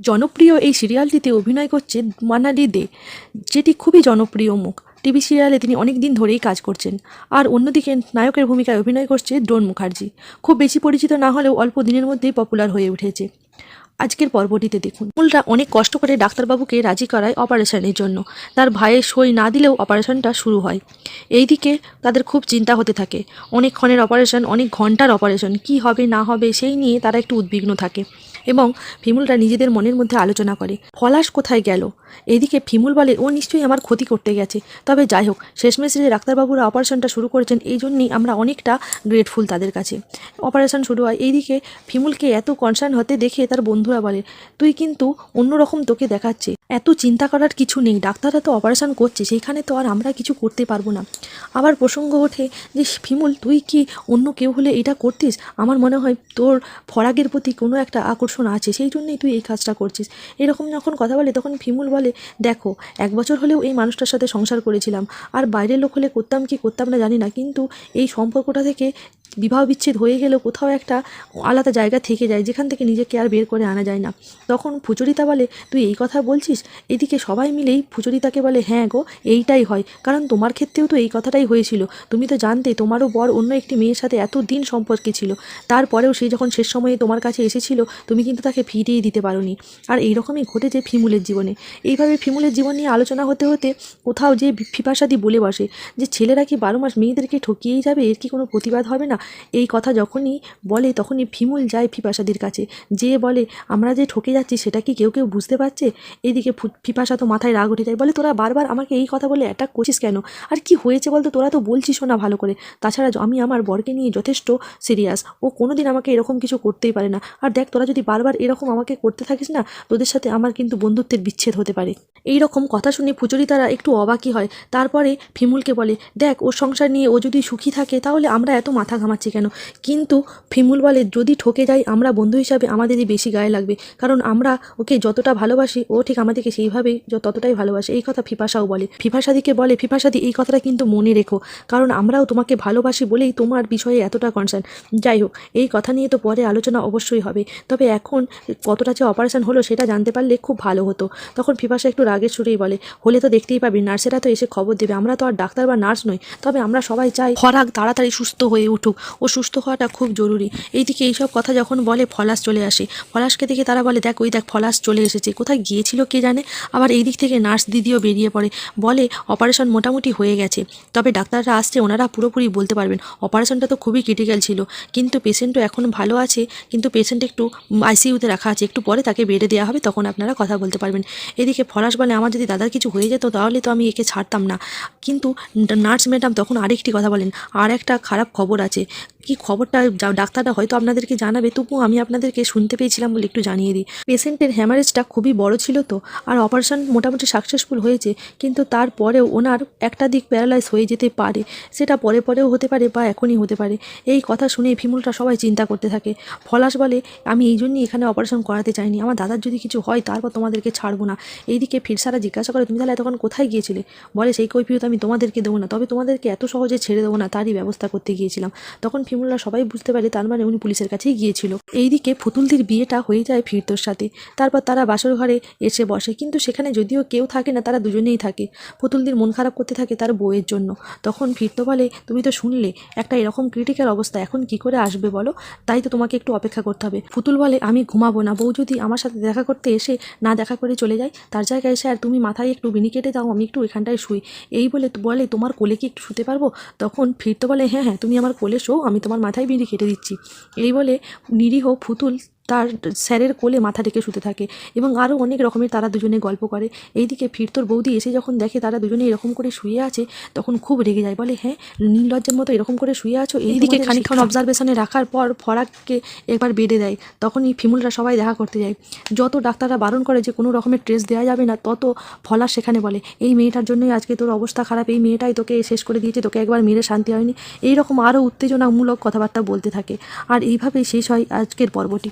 জনপ্রিয় এই সিরিয়ালটিতে অভিনয় করছে মানালি দে, যেটি খুবই জনপ্রিয় মুখ। টিভি সিরিয়ালে তিনি অনেক দিন ধরেই কাজ করছেন। আর অন্যদিকে নায়কের ভূমিকায় অভিনয় করছে ড্রোন মুখার্জি। খুব বেশি পরিচিত না হলেও অল্প দিনের মধ্যেই পপুলার হয়ে উঠেছে। আজকের পর্বটিতে দেখুন। মূলরা অনেক কষ্ট করে ডাক্তারবাবুকে রাজি করায় অপারেশনের জন্য। তার ভাইয়ের সই না দিলেও অপারেশনটা শুরু হয়। এইদিকে তাদের খুব চিন্তা হতে থাকে। অনেকক্ষণের অপারেশন, অনেক ঘণ্টার অপারেশন, কি হবে, না হবে, সেই নিয়ে তারা একটু উদ্বিগ্ন থাকে। এবং ফিমুলরা নিজেদের মনের মধ্যে আলোচনা করে, পলাশ কোথায় গেল? এদিকে ফিমুল বলে, ও নিশ্চয়ই আমার ক্ষতি করতে গেছে। তবে যাই হোক, শেষমেশে ডাক্তারবাবুরা অপারেশনটা শুরু করেছেন, এই জন্যই আমরা অনেকটা গ্রেটফুল তাদের কাছে। অপারেশন শুরু হয়। এইদিকে ফিমুলকে এত কনসার্ন হতে দেখে তার বন্ধুরা বলে, তুই কিন্তু অন্যরকম তোকে দেখাচ্ছে। এত চিন্তা করার কিছু নেই। ডাক্তাররা তো অপারেশন করছে, সেইখানে তো আর আমরা কিছু করতে পারব না। আবার প্রসঙ্গ ওঠে যে, ফিমুল, তুই কি অন্য কেউ হলে এটা করতিস? আমার মনে হয় তোর ফরাগের প্রতি কোনো একটা আকর্ষণ আছে, সেই জন্যই তুই এই কাজটা করছিস। এরকম যখন কথা বলে, তখন ফিমুল বলে, দেখো, এক বছর হলেও এই মানুষটার সাথে সংসার করেছিলাম। আর বাইরের লোক হলে করতাম কি করতাম না জানি না, কিন্তু এই সম্পর্কটা থেকে বিবাহ বিচ্ছেদ হয়ে গেলেও কোথাও একটা আলাদা জায়গা থেকে যায় যেখান থেকে নিজেকে আর বের করে আনা যায় না। তখন ফুচরিতা বলে, তুই এই কথা বলছিস? এদিকে সবাই মিলেই ফুচরিতাকে বলে হ্যাঁ গো, এইটাই হয়। কারণ তোমার ক্ষেত্রেও তো এই কথাটাই হয়েছিল। তুমি তো জানতে, তোমারও বর অন্য একটি মেয়ের সাথে এত দিন সম্পর্কে ছিল। তারপরেও সে যখন শেষ সময়ে তোমার কাছে এসেছিল, তুমি কিন্তু তাকে ফিরিয়ে দিতে পারোনি। আর এইরকমই ঘটেছে ফিমুলের জীবনে। এইভাবে ফিমুলের জীবন নিয়ে আলোচনা হতে হতে কোথাও যে ফিপাসাদি বলে বসে যে, ছেলেরা কি বারো মাস মেয়েদেরকে ঠকিয়েই যাবে? এর কি কোনো প্রতিবাদ হবে না? এই কথা যখনই বলে তখনই ফিমুল যায় ফিপাসাদির কাছে। যে বলে, আমরা যে ঠকে যাচ্ছি সেটা কি কেউ কেউ বুঝতে পারছে? এদিকে ফিপাসা তো মাথায় রাগ উঠে যায়। বলে, তোরা বারবার আমাকে এই কথা বলে অ্যাটাক করছিস কেন? আর কি হয়েছে বলতো? তোরা তো বলছিস না ভালো করে। তাছাড়া আমি আমার বরকে নিয়ে যথেষ্ট সিরিয়াস ও কোনোদিন আমাকে এরকম কিছু করতেই পারে না। আর দেখ, তোরা যদি বারবার এরকম আমাকে করতে থাকিস না, তোদের সাথে আমার কিন্তু বন্ধুত্বের বিচ্ছেদ হতে পারে। এই রকম কথা শুনে ফুচুরি তারা একটু অবাকই হয়। তারপরে ফিমুলকে বলে, দেখ, ওর সংসার নিয়ে ও যদি সুখী থাকে, তাহলে আমরা এত মাথা ঘামাচ্ছি কেন? কিন্তু ফিমুল বলে, যদি ঠকে যাই, আমরা বন্ধু হিসাবে আমাদেরই বেশি গায়ে লাগবে। কারণ আমরা ওকে যতটা ভালোবাসি, ও ঠিক আমাদেরকে সেইভাবেই ততটাই ভালোবাসে। এই কথা ফিফাসাও বলে। ফিফাসাদিকে বলে ফিফাসাদি এই কথাটা কিন্তু মনে রেখো। কারণ আমরাও তোমাকে ভালোবাসি বলেই তোমার বিষয়ে এতটা কনসার্ন যাই হোক, এই কথা নিয়ে তো পরে আলোচনা অবশ্যই হবে। তবে এখন কতটা যে অপারেশন হলো সেটা জানতে পারলে খুব ভালো হতো। তখন ফিফাসা একটু রাগের সুরেই বলে, হলে তো দেখতেই পাবি, নার্সেরা তো এসে খবর দেবে। আমরা তো আর ডাক্তার বা নার্স নই। তবে আমরা সবাই চাই খরাক তাড়াতাড়ি সুস্থ হয়ে উঠুক। ও সুস্থ হওয়াটা খুব জরুরি। এইদিকে এইসব কথা যখন বলে ফলাস চলে আসে। ফলাসকে দেখে তারা বলে, দেখ, ওই দেখ ফলাস চলে এসেছে। কোথায় গিয়েছিল কে জানে? আবার এই দিক থেকে নার্স দিদিও বেরিয়ে পড়ে। বলে, অপারেশন মোটামুটি হয়ে গেছে। তবে ডাক্তাররা আসছে, ওনারা পুরোপুরি বলতে পারবেন। অপারেশনটা তো খুবই ক্রিটিক্যাল ছিল। কিন্তু পেশেন্টও এখন ভালো আছে। কিন্তু পেশেন্ট একটু আইসিইউতে রাখা আছে। একটু পরে তাকে বেডে দেওয়া হবে, তখন আপনারা কথা বলতে পারবেন। এদিকে ফরাস বলে, আমার যদি দাদার কিছু হয়ে যেত, তাহলে তো আমি একে ছাড়তাম না। কিন্তু নার্স ম্যাডাম তখন আরেকটি কথা বলেন। আর একটা খারাপ খবর আছে। কি খবরটা ডাক্তাররা হয়তো আপনাদেরকে জানাবে, তবুও আমি আপনাদেরকে শুনতে পেয়েছিলাম বলে একটু জানিয়ে দিই। পেশেন্টের হ্যামারেজটা খুবই বড় ছিল তো, আর অপারেশন মোটামুটি সাকসেসফুল হয়েছে, কিন্তু তারপরেও ওনার একটা দিক প্যারালাইজ হয়ে যেতে পারে। সেটা পরে পরেও হতে পারে বা এখনই হতে পারে। এই কথা শুনে ফিমুলটা সবাই চিন্তা করতে থাকে। ফলাশ বলে, আমি এই জন্যই এখানে অপারেশন করাতে চাইনি। আমার দাদার যদি কিছু হয়, তারপর তোমাদেরকে ছাড়বো না। এইদিকে ফিরসারা জিজ্ঞাসা করে, তুমি তাহলে এতক্ষণ কোথায় গিয়েছিলে? বলে, সেই কৈফিয়ত আমি তোমাদেরকে দেবো না। তবে তোমাদেরকে এত সহজে ছেড়ে দেবো না। তারই ব্যবস্থা করতে গিয়েছিলাম। তখন ফিমুল্লা সবাই বুঝতে পারে তার মানে উনি পুলিশের কাছেই গিয়েছিল। এইদিকে ফুতুলদির বিয়েটা হয়ে যায় ফিরতোর সাথে। তারপর তারা বাসর ঘরে এসে বসে। কিন্তু সেখানে যদিও কেউ থাকে না, তারা দুজনেই থাকে। পুতুলদির মন খারাপ করতে থাকে তার বউয়ের জন্য। তখন ফিরতো বলে, তুমি তো শুনলে, একটা এরকম ক্রিটিক্যাল অবস্থা এখন কি করে আসবে বলো? তাই তো তোমাকে একটু অপেক্ষা করতে হবে। পুতুল বলে, আমি ঘুমাবো না। বউ যদি আমার সাথে দেখা করতে এসে না দেখা করে চলে যায়, তার জায়গায় এসে আর তুমি মাথায় একটু বিনি কেটে দাও, আমি একটু এখানটায় শুই। এই বলে বলে, তোমার কোলে কি একটু শুতে পারব? তখন ফিরতো বলে হ্যাঁ হ্যাঁ তুমি আমার কোলে আমি তোমার মাথায় বিঁধে কেটে দিচ্ছি। এই বলে নিরীহ ফুতুল তার স্যারের কোলে মাথা রেখে শুতে থাকে এবং আরও অনেক রকমের তারা দুজনে গল্প করে। এইদিকে ফিরতোর বৌদি এসে যখন দেখে তারা দুজনে এরকম করে শুয়ে আছে তখন খুব রেগে যায়। বলে হ্যাঁ নির্লজ্জের মতো এরকম করে শুয়ে আছো? এইদিকে খানিকক্ষণ অবজারভেশনে রাখার পর ফরাককে একবার বেডে দেয়। তখনই ফিমুলরা সবাই দেখা করতে যায়। যত ডাক্তাররা বারণ করে যে কোনো রকমের ট্রেস দেওয়া যাবে না তত ফলা সেখানে বলে এই মেয়েটার জন্যই আজকে তোর অবস্থা খারাপ এই মেয়েটাই তোকে শেষ করে দিয়েছে তোকে একবার মেরে শান্তি হয়নি। এই রকম আরও উত্তেজনামূলক কথাবার্তা বলতে থাকে। আর এইভাবেই শেষ হয় আজকের পর্বটি।